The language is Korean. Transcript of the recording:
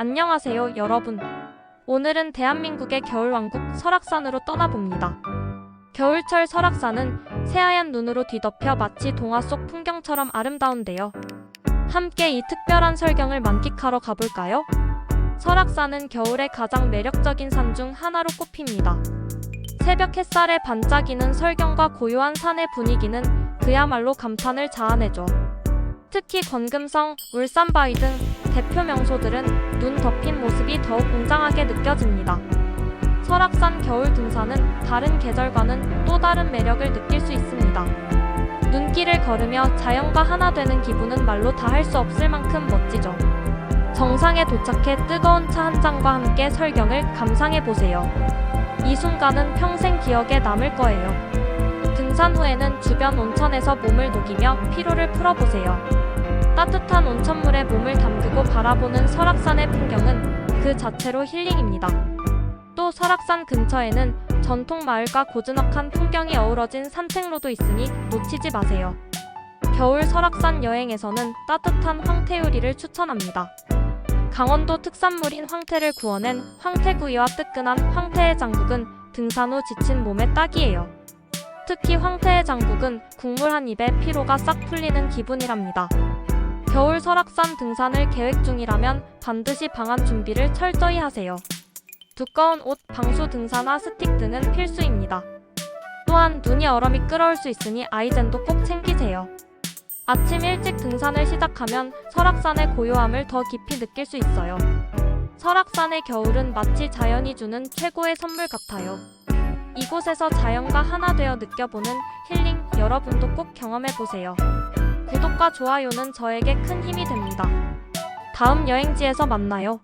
안녕하세요, 여러분. 오늘은 대한민국의 겨울왕국 설악산으로 떠나봅니다. 겨울철 설악산은 새하얀 눈으로 뒤덮여 마치 동화 속 풍경처럼 아름다운데요. 함께 이 특별한 설경을 만끽하러 가볼까요? 설악산은 겨울의 가장 매력적인 산 중 하나로 꼽힙니다. 새벽 햇살에 반짝이는 설경과 고요한 산의 분위기는 그야말로 감탄을 자아내죠. 특히 권금성, 울산바위 등 대표 명소들은 눈 덮인 모습이 더욱 웅장하게 느껴집니다. 설악산 겨울 등산은 다른 계절과는 또 다른 매력을 느낄 수 있습니다. 눈길을 걸으며 자연과 하나 되는 기분은 말로 다 할 수 없을 만큼 멋지죠. 정상에 도착해 뜨거운 차 한 잔과 함께 설경을 감상해 보세요. 이 순간은 평생 기억에 남을 거예요. 등산 후에는 주변 온천에서 몸을 녹이며 피로를 풀어보세요. 따뜻한 온천물에 몸을 담그고 바라보는 설악산의 풍경은 그 자체로 힐링입니다. 또 설악산 근처에는 전통 마을과 고즈넉한 풍경이 어우러진 산책로도 있으니 놓치지 마세요. 겨울 설악산 여행에서는 따뜻한 황태요리를 추천합니다. 강원도 특산물인 황태를 구워낸 황태구이와 뜨끈한 황태의 장국은 등산 후 지친 몸에 딱이에요. 특히 황태의 장국은 국물 한 입에 피로가 싹 풀리는 기분이랍니다. 겨울 설악산 등산을 계획 중이라면 반드시 방한 준비를 철저히 하세요. 두꺼운 옷, 방수 등산화, 스틱 등은 필수입니다. 또한 눈이 얼어 미끄러울 수 있으니 아이젠도 꼭 챙기세요. 아침 일찍 등산을 시작하면 설악산의 고요함을 더 깊이 느낄 수 있어요. 설악산의 겨울은 마치 자연이 주는 최고의 선물 같아요. 이곳에서 자연과 하나 되어 느껴보는 힐링 여러분도 꼭 경험해 보세요. 구독과 좋아요는 저에게 큰 힘이 됩니다. 다음 여행지에서 만나요.